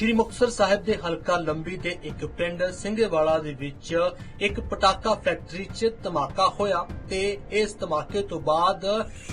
ਸ਼੍ਰੀ ਮੁਕਤਸਰ ਸਾਹਿਬ ਦੇ ਹਲਕਾ ਲੰਬੀ ਦੇ ਇੱਕ ਪਿੰਡ ਸਿੰਘੇਵਾਲਾ ਦੇ ਵਿੱਚ ਇੱਕ ਪਟਾਕਾ ਫੈਕਟਰੀ 'ਚ ਧਮਾਕਾ ਹੋਇਆ ਤੇ ਇਸ ਧਮਾਕੇ ਤੋਂ ਬਾਅਦ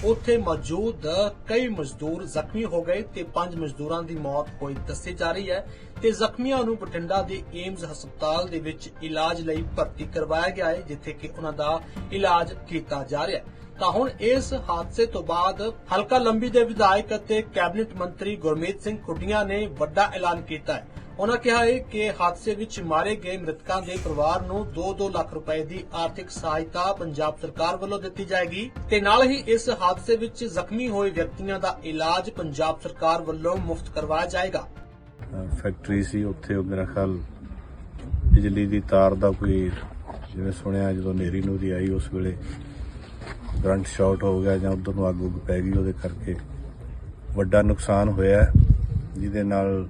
ਉੱਥੇ ਮੌਜੂਦ ਕਈ ਮਜ਼ਦੂਰ ਜ਼ਖਮੀ ਹੋ ਗਏ ਤੇ ਪੰਜ ਮਜ਼ਦੂਰਾਂ ਦੀ ਮੌਤ ਹੋਈ ਦੱਸੀ ਜਾ ਰਹੀ ਹੈ ਤੇ ਜ਼ਖਮੀਆਂ ਨੂੰ ਬਠਿੰਡਾ ਦੇ ਏਮਜ਼ ਹਸਪਤਾਲ ਦੇ ਵਿੱਚ ਇਲਾਜ ਲਈ ਭਰਤੀ ਕਰਵਾਇਆ ਗਿਆ ਹੈ, ਜਿੱਥੇ ਕਿ ਉਹਨਾਂ ਦਾ ਇਲਾਜ ਕੀਤਾ ਜਾ ਰਿਹਾ ਹੈ। ਤਾਂ ਹੁਣ ਇਸ ਹਾਦਸੇ ਤੋਂ ਬਾਅਦ ਹਲਕਾ ਲੰਬੀ ਦੇ ਵਿਧਾਇਕ ਅਤੇ ਕੈਬਨਿਟ ਮੰਤਰੀ ਗੁਰਮੀਤ ਸਿੰਘ ਖੁੱਡੀਆਂ ਨੇ ਵੱਡਾ ਐਲਾਨ ਕੀਤਾ ਹੈ। ਉਹਨਾਂ ਕਿਹਾ ਹੈ ਕਿ ਹਾਦਸੇ ਵਿੱਚ ਮਾਰੇ ਗਏ ਮ੍ਰਿਤਕਾਂ ਦੇ ਪਰਿਵਾਰ ਨੂੰ 2-2 ਲੱਖ ਰੁਪਏ ਦੀ ਆਰਥਿਕ ਸਹਾਇਤਾ ਪੰਜਾਬ ਸਰਕਾਰ ਵੱਲੋਂ ਦਿੱਤੀ ਜਾਏਗੀ ਤੇ ਨਾਲ ਹੀ ਇਸ ਹਾਦਸੇ ਵਿੱਚ ਜ਼ਖਮੀ ਹੋਏ ਵਿਅਕਤੀਆਂ ਦਾ ਇਲਾਜ ਪੰਜਾਬ ਸਰਕਾਰ ਵੱਲੋਂ ਮੁਫਤ ਕਰਵਾਇਆ ਜਾਏਗਾ। ਫੈਕਟਰੀ ਸੀ, ਉੱਥੇ ਉਹ ਮੇਰਾ ਖਿਆਲ ਬਿਜਲੀ ਦੀ ਤਾਰ ਦਾ ਕੋਈ, ਜਿਵੇਂ ਸੁਣਿਆ ਜਦੋਂ ਨੇਰੀ ਨੂਰੀ ਆਈ ਉਸ ਵੇਲੇ ਕਰੰਟ ਸ਼ਾਰਟ ਹੋ ਗਿਆ ਜਾਂ ਉਧਰ ਨੂੰ ਅੱਗ ਉੱਗ ਪੈ ਗਈ, ਉਹਦੇ ਕਰਕੇ ਵੱਡਾ ਨੁਕਸਾਨ ਹੋਇਆ ਜਿਹਦੇ ਨਾਲ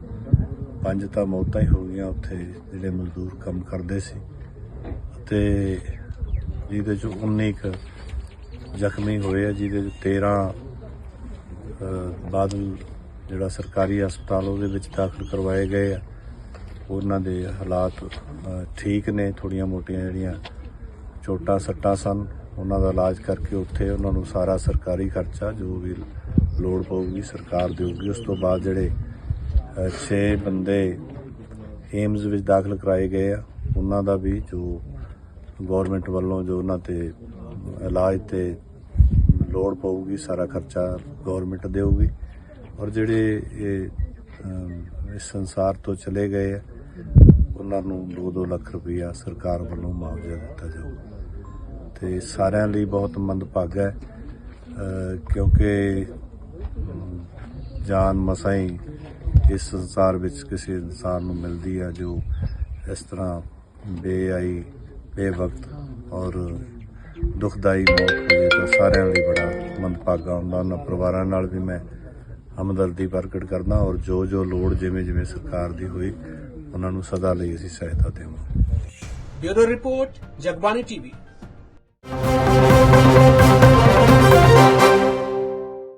ਪੰਜ ਤਾਂ ਮੌਤਾਂ ਹੀ ਹੋ ਗਈਆਂ ਉੱਥੇ, ਜਿਹੜੇ ਮਜ਼ਦੂਰ ਕੰਮ ਕਰਦੇ ਸੀ। ਤੇ ਜਿਹਦੇ ਚ 19 ਕੁ ਜ਼ਖਮੀ ਹੋਏ ਆ, ਜਿਹਦੇ ਚ 13 ਬਾਦਲ ਜਿਹੜਾ ਸਰਕਾਰੀ ਹਸਪਤਾਲ ਉਹਦੇ ਵਿੱਚ ਦਾਖਲ ਕਰਵਾਏ ਗਏ ਆ। ਉਹਨਾਂ ਦੇ ਹਾਲਾਤ ਠੀਕ ਨੇ ਥੋੜੀਆਂ ਮੋਟੀਆਂ ਜਿਹੜੀਆਂ ਚੋਟਾਂ ਸੱਟਾਂ ਸਨ। ਉਹਨਾਂ ਦਾ ਇਲਾਜ ਕਰਕੇ ਉੱਥੇ ਉਹਨਾਂ ਨੂੰ ਸਾਰਾ ਸਰਕਾਰੀ ਖਰਚਾ ਜੋ ਵੀ ਲੋੜ ਪਊਗੀ ਸਰਕਾਰ ਦੇਊਗੀ। ਉਸ ਤੋਂ ਬਾਅਦ ਜਿਹੜੇ 6 ਬੰਦੇ ਏਮਜ਼ ਵਿੱਚ ਦਾਖਲ ਕਰਾਏ ਗਏ ਆ, ਉਹਨਾਂ ਦਾ ਵੀ ਜੋ ਗਵਰਨਮੈਂਟ ਵੱਲੋਂ ਜੋ ਉਹਨਾਂ ਤੇ ਇਲਾਜ ਤੇ ਲੋੜ ਪਊਗੀ, ਸਾਰਾ ਖਰਚਾ ਗਵਰਨਮੈਂਟ ਦੇਊਗੀ। ਔਰ ਜਿਹੜੇ ਇਹ ਇਸ ਸੰਸਾਰ ਤੋਂ ਚਲੇ ਗਏ ਆ, ਉਹਨਾਂ ਨੂੰ 2-2 ਲੱਖ ਰੁਪਈਆ ਸਰਕਾਰ ਵੱਲੋਂ ਮੁਆਵਜ਼ਾ ਦਿੱਤਾ ਜਾਊਗਾ। ਤੇ ਸਾਰਿਆਂ ਲਈ ਬਹੁਤ ਮੰਦਭਾਗਾ ਹੈ। ਕਿਉਂਕਿ ਜਾਨ ਮਸਾਈ ਇਸ ਸੰਸਾਰ ਵਿੱਚ ਕਿਸੇ ਇਨਸਾਨ ਨੂੰ ਮਿਲਦੀ ਆ ਜੋ ਇਸ ਤਰ੍ਹਾਂ ਬੇਆਈ, ਬੇਵਕਤ ਔਰ ਦੁਖਦਾਈ ਮੌਤ ਹੋਈ ਤਾਂ ਸਾਰਿਆਂ ਲਈ ਬੜਾ ਮੰਦਭਾਗਾ ਹੁੰਦਾ ਉਹਨਾਂ ਪਰਿਵਾਰਾਂ ਨਾਲ ਵੀ ਮੈਂ ਹਮਦਰਦੀ ਪ੍ਰਗਟ ਕਰਦਾ ਔਰ ਜੋ ਜੋ ਲੋੜ ਜਿਵੇਂ ਜਿਵੇਂ ਸਰਕਾਰ ਦੀ ਹੋਈ, ਉਹਨਾਂ ਨੂੰ ਸਦਾ ਲਈ ਅਸੀਂ ਸਹਾਇਤਾ ਦੇਵਾਂਗੇ। Bureau report Jagbani TV.